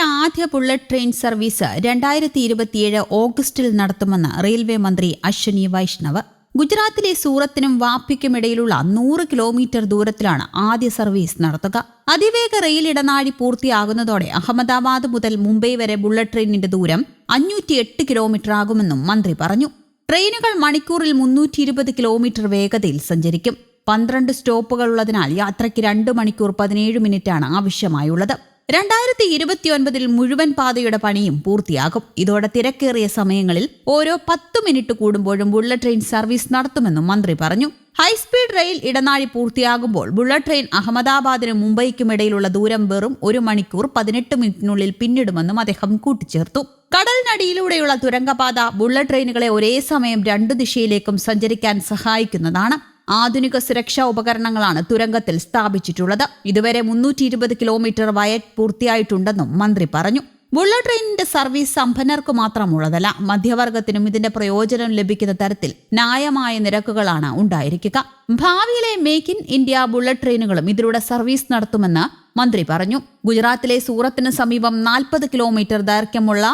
ആദ്യ bullet train service രണ്ടായിരത്തി ഇരുപത്തിയേഴ് ഓഗസ്റ്റിൽ നടത്തുമെന്ന് റെയിൽവേ മന്ത്രി അശ്വനി വൈഷ്ണവ്. ഗുജറാത്തിലെ സൂറത്തിനും വാപ്പിക്കും ഇടയിലുള്ള നൂറ് കിലോമീറ്റർ ദൂരത്തിലാണ് ആദ്യ സർവീസ് നടത്തുക. അതിവേഗ റെയിൽ ഇടനാഴി പൂർത്തിയാകുന്നതോടെ അഹമ്മദാബാദ് മുതൽ മുംബൈ വരെ ബുള്ളറ്റ് ട്രെയിനിന്റെ ദൂരം അഞ്ഞൂറ്റി എട്ട് കിലോമീറ്റർ ആകുമെന്നും മന്ത്രി പറഞ്ഞു. ട്രെയിനുകൾ മണിക്കൂറിൽ മുന്നൂറ്റി ഇരുപത് കിലോമീറ്റർ വേഗതയിൽ സഞ്ചരിക്കും. പന്ത്രണ്ട് സ്റ്റോപ്പുകൾ ഉള്ളതിനാൽ യാത്രയ്ക്ക് രണ്ട് മണിക്കൂർ പതിനേഴ് മിനിറ്റാണ് ആവശ്യമായുള്ളത്. രണ്ടായിരത്തി ഇരുപത്തിയൊൻപതിൽ മുഴുവൻ പാതയുടെ പണിയും പൂർത്തിയാകും. ഇതോടെ തിരക്കേറിയ സമയങ്ങളിൽ ഓരോ പത്ത് മിനിറ്റ് കൂടുമ്പോഴും ബുള്ളറ്റ് ട്രെയിൻ സർവീസ് നടത്തുമെന്നും മന്ത്രി പറഞ്ഞു. ഹൈസ്പീഡ് റെയിൽ ഇടനാഴി പൂർത്തിയാകുമ്പോൾ ബുള്ളറ്റ് ട്രെയിൻ അഹമ്മദാബാദിനും മുംബൈക്കും ഇടയിലുള്ള ദൂരം വെറും ഒരു മണിക്കൂർ പതിനെട്ട് മിനിറ്റിനുള്ളിൽ പിന്നിടുമെന്നും അദ്ദേഹം കൂട്ടിച്ചേർത്തു. കടലിനടിയിലൂടെയുള്ള തുരങ്കപാത ബുള്ളറ്റ് ട്രെയിനുകളെ ഒരേ സമയം രണ്ടു ദിശയിലേക്കും സഞ്ചരിക്കാൻ സഹായിക്കുന്നതാണ്. ആധുനിക സുരക്ഷാ ഉപകരണങ്ങളാണ് തുരങ്കത്തിൽ സ്ഥാപിച്ചിട്ടുള്ളത്. ഇതുവരെ മുന്നൂറ്റി ഇരുപത് കിലോമീറ്റർ വയറ്റ് പൂർത്തിയായിട്ടുണ്ടെന്നും മന്ത്രി പറഞ്ഞു. ബുള്ളറ്റ് ട്രെയിനിന്റെ സർവീസ് സമ്പന്നർക്ക് മാത്രമുള്ളതല്ല മധ്യവർഗത്തിനും ഇതിന്റെ പ്രയോജനം ലഭിക്കുന്ന തരത്തിൽ ന്യായമായ നിരക്കുകളാണ് ഉണ്ടായിരിക്കുക. ഭാവിയിലെ മേക്ക് ഇൻ ഇന്ത്യ ബുള്ളറ്റ് ട്രെയിനുകളും ഇതിലൂടെ സർവീസ് നടത്തുമെന്ന് മന്ത്രി പറഞ്ഞു. ഗുജറാത്തിലെ സൂറത്തിന് സമീപം നാൽപ്പത് കിലോമീറ്റർ ദൈർഘ്യമുള്ള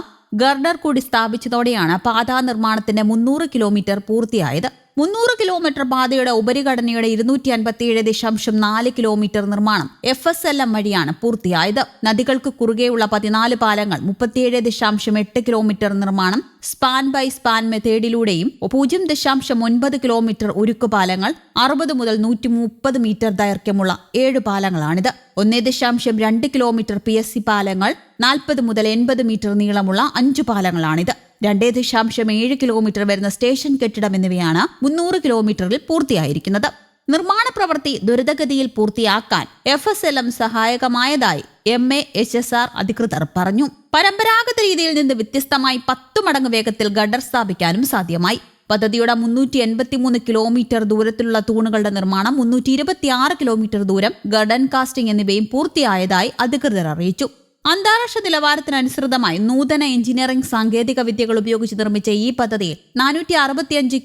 ഗർഡർ കൂടി സ്ഥാപിച്ചതോടെയാണ് പാതാ നിർമ്മാണത്തിന്റെ മുന്നൂറ് കിലോമീറ്റർ പൂർത്തിയായത്. മുന്നൂറ് കിലോമീറ്റർ പാതയുടെ ഉപരിഘടനയുടെ ഇരുന്നൂറ്റി അൻപത്തിയേഴ് ദശാംശം നാല് കിലോമീറ്റർ നിർമ്മാണം എഫ് എസ് എൽ എം വഴിയാണ് പൂർത്തിയായത്. നദികൾക്ക് കുറുകെയുള്ള പതിനാല് പാലങ്ങൾ മുപ്പത്തിയേഴ് ദശാംശം എട്ട് കിലോമീറ്റർ നിർമ്മാണം സ്പാൻ ബൈ സ്പാൻ മെത്തേഡിലൂടെയും പൂജ്യം ദശാംശം ഒൻപത് കിലോമീറ്റർ ഉരുക്ക് പാലങ്ങൾ അറുപത് മുതൽ നൂറ്റി മുപ്പത് മീറ്റർ ദൈർഘ്യമുള്ള ഏഴ് പാലങ്ങളാണിത്. ഒന്നേ ദശാംശം രണ്ട് കിലോമീറ്റർ പി എസ് സി പാലങ്ങൾ നാൽപ്പത് മുതൽ എൺപത് മീറ്റർ നീളമുള്ള അഞ്ചു പാലങ്ങളാണിത്. രണ്ടേ ദശാംശം ഏഴ് കിലോമീറ്റർ വരുന്ന സ്റ്റേഷൻ കെട്ടിടം എന്നിവയാണ് മുന്നൂറ് കിലോമീറ്ററിൽ പൂർത്തിയായിരിക്കുന്നത്. നിർമ്മാണ പ്രവൃത്തി ദുരിതഗതിയിൽ പൂർത്തിയാക്കാൻ F S L M സഹായകമായതായി M A H S R അധികൃതർ പറഞ്ഞു. പരമ്പരാഗത രീതിയിൽ നിന്ന് വ്യത്യസ്തമായി പത്തു മടങ്ങ് വേഗത്തിൽ ഗഡർ സ്ഥാപിക്കാനും സാധ്യമായി. പദ്ധതിയുടെ മുന്നൂറ്റി എൺപത്തിമൂന്ന് കിലോമീറ്റർ ദൂരത്തിലുള്ള തൂണുകളുടെ നിർമ്മാണം മുന്നൂറ്റി ഇരുപത്തിയാറ് കിലോമീറ്റർ ദൂരം ഗഡൻ കാസ്റ്റിംഗ് എന്നിവയും പൂർത്തിയായതായി അധികൃതർ അറിയിച്ചു. അന്താരാഷ്ട്ര നിലവാരത്തിനനുസൃതമായി നൂതന എഞ്ചിനീയറിംഗ് സാങ്കേതിക വിദ്യകൾ ഉപയോഗിച്ച് നിർമ്മിച്ച ഈ പദ്ധതിയിൽ നാനൂറ്റി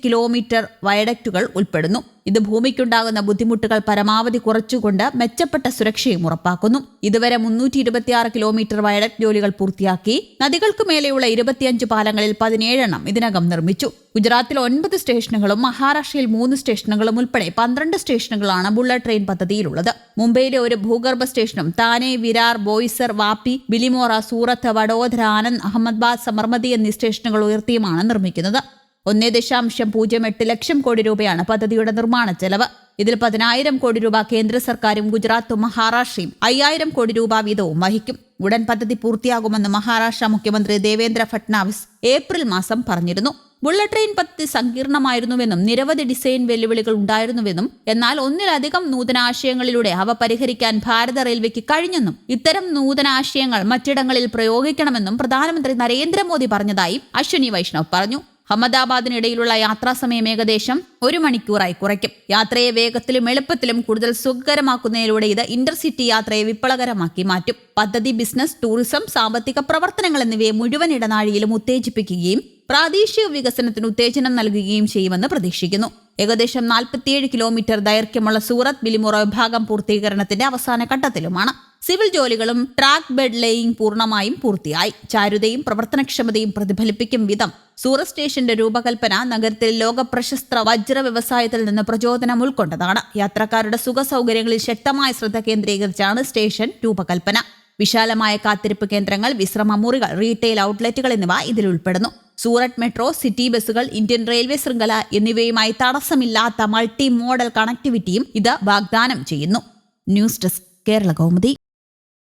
കിലോമീറ്റർ വയഡക്റ്റുകൾ ഉൾപ്പെടുന്നു. ഇത് ഭൂമിക്കുണ്ടാകുന്ന ബുദ്ധിമുട്ടുകൾ പരമാവധി കുറച്ചുകൊണ്ട് മെച്ചപ്പെട്ട സുരക്ഷയും ഉറപ്പാക്കുന്നു. ഇതുവരെ മുന്നൂറ്റി ഇരുപത്തിയാറ് കിലോമീറ്റർ വയലറ്റ് ജോലികൾ പൂർത്തിയാക്കി നദികൾക്ക് മേലെയുള്ള ഇരുപത്തിയഞ്ച് പാലങ്ങളിൽ പതിനേഴെണ്ണം ഇതിനകം നിർമ്മിച്ചു. ഗുജറാത്തിൽ ഒൻപത് സ്റ്റേഷനുകളും മഹാരാഷ്ട്രയിൽ മൂന്ന് സ്റ്റേഷനുകളും ഉൾപ്പെടെ പന്ത്രണ്ട് സ്റ്റേഷനുകളാണ് ബുള്ളറ്റ് ട്രെയിൻ പദ്ധതിയിലുള്ളത്. മുംബൈയിലെ ഒരു ഭൂഗർഭ സ്റ്റേഷനും താനെ വിരാർ ബോയ്സർ വാപ്പി ബിലിമോറ സൂറത്ത് വഡോദര ആനന്ദ് അഹമ്മദാബാദ് സമർമതി എന്നീ സ്റ്റേഷനുകൾ ഉയർത്തിയുമാണ് നിർമ്മിക്കുന്നത്. ഒന്നേ ദശാംശം പൂജ്യം എട്ട് ലക്ഷം കോടി രൂപയാണ് പദ്ധതിയുടെ നിർമ്മാണ ചെലവ്. ഇതിൽ പതിനായിരം കോടി രൂപ കേന്ദ്ര സർക്കാരും ഗുജറാത്തും മഹാരാഷ്ട്രയും അയ്യായിരം കോടി രൂപ വീതവും വഹിക്കും. ഉടൻ പദ്ധതി പൂർത്തിയാകുമെന്ന് മഹാരാഷ്ട്ര മുഖ്യമന്ത്രി ദേവേന്ദ്ര ഫട്നാവിസ് ഏപ്രിൽ മാസം പറഞ്ഞിരുന്നു. ബുള്ളറ്റ് ട്രെയിൻ പദ്ധതി സങ്കീർണമായിരുന്നുവെന്നും നിരവധി ഡിസൈൻ വെല്ലുവിളികൾ ഉണ്ടായിരുന്നുവെന്നും എന്നാൽ ഒന്നിലധികം നൂതനാശയങ്ങളിലൂടെ അവ പരിഹരിക്കാൻ ഭാരത റെയിൽവേക്ക് കഴിഞ്ഞെന്നും ഇത്തരം നൂതനാശയങ്ങൾ മറ്റിടങ്ങളിൽ പ്രയോഗിക്കണമെന്നും പ്രധാനമന്ത്രി നരേന്ദ്രമോദി പറഞ്ഞതായി അശ്വിനി വൈഷ്ണവ് പറഞ്ഞു. അഹമ്മദാബാദിനിടയിലുള്ള യാത്രാസമയം ഏകദേശം ഒരു മണിക്കൂറായി കുറയ്ക്കും. യാത്രയെ വേഗത്തിലും എളുപ്പത്തിലും കൂടുതൽ സുഖകരമാക്കുന്നതിലൂടെ ഇത് ഇന്റർസിറ്റി യാത്രയെ വിപ്ലവകരമാക്കി മാറ്റും. പദ്ധതി ബിസിനസ് ടൂറിസം സാമ്പത്തിക പ്രവർത്തനങ്ങൾ എന്നിവയെ മുഴുവൻ ഇടനാഴിയിലും ഉത്തേജിപ്പിക്കുകയും പ്രാദേശിക വികസനത്തിന് ഉത്തേജനം നൽകുകയും ചെയ്യുമെന്ന് പ്രതീക്ഷിക്കുന്നു. ഏകദേശം നാൽപ്പത്തിയേഴ് കിലോമീറ്റർ ദൈർഘ്യമുള്ള സൂറത്ത് ബിലിമുറ വിഭാഗം പൂർത്തീകരണത്തിന്റെ അവസാന ഘട്ടത്തിലുമാണ്. സിവിൽ ജോലികളും ട്രാക്ക് ബെഡ് ലേയിങ് പൂർണമായും പൂർത്തിയായി. ചാരുതയും പ്രവർത്തനക്ഷമതയും പ്രതിഫലിപ്പിക്കും വിധം സൂറത്ത് സ്റ്റേഷന്റെ രൂപകൽപ്പന നഗരത്തിൽ ലോക പ്രശസ്ത വജ്ര വ്യവസായത്തിൽ നിന്ന് പ്രചോദനം ഉൾക്കൊണ്ടതാണ്. യാത്രക്കാരുടെ സുഖ സൗകര്യങ്ങളിൽ ശക്തമായ ശ്രദ്ധ കേന്ദ്രീകരിച്ചാണ് സ്റ്റേഷൻ രൂപകൽപ്പന. വിശാലമായ കാത്തിരിപ്പ് കേന്ദ്രങ്ങൾ വിശ്രമ മുറികൾ റീറ്റെയിൽ ഔട്ട്ലെറ്റുകൾ എന്നിവ ഇതിൽ ഉൾപ്പെടുന്നു. സൂററ്റ് മെട്രോ സിറ്റി ബസ്സുകൾ ഇന്ത്യൻ റെയിൽവേ ശൃംഖല എന്നിവയുമായി തടസ്സമില്ലാത്ത മൾട്ടി മോഡൽ കണക്ടിവിറ്റിയും ഇത് വാഗ്ദാനം ചെയ്യുന്നു. News desk Kerala Kaumudi.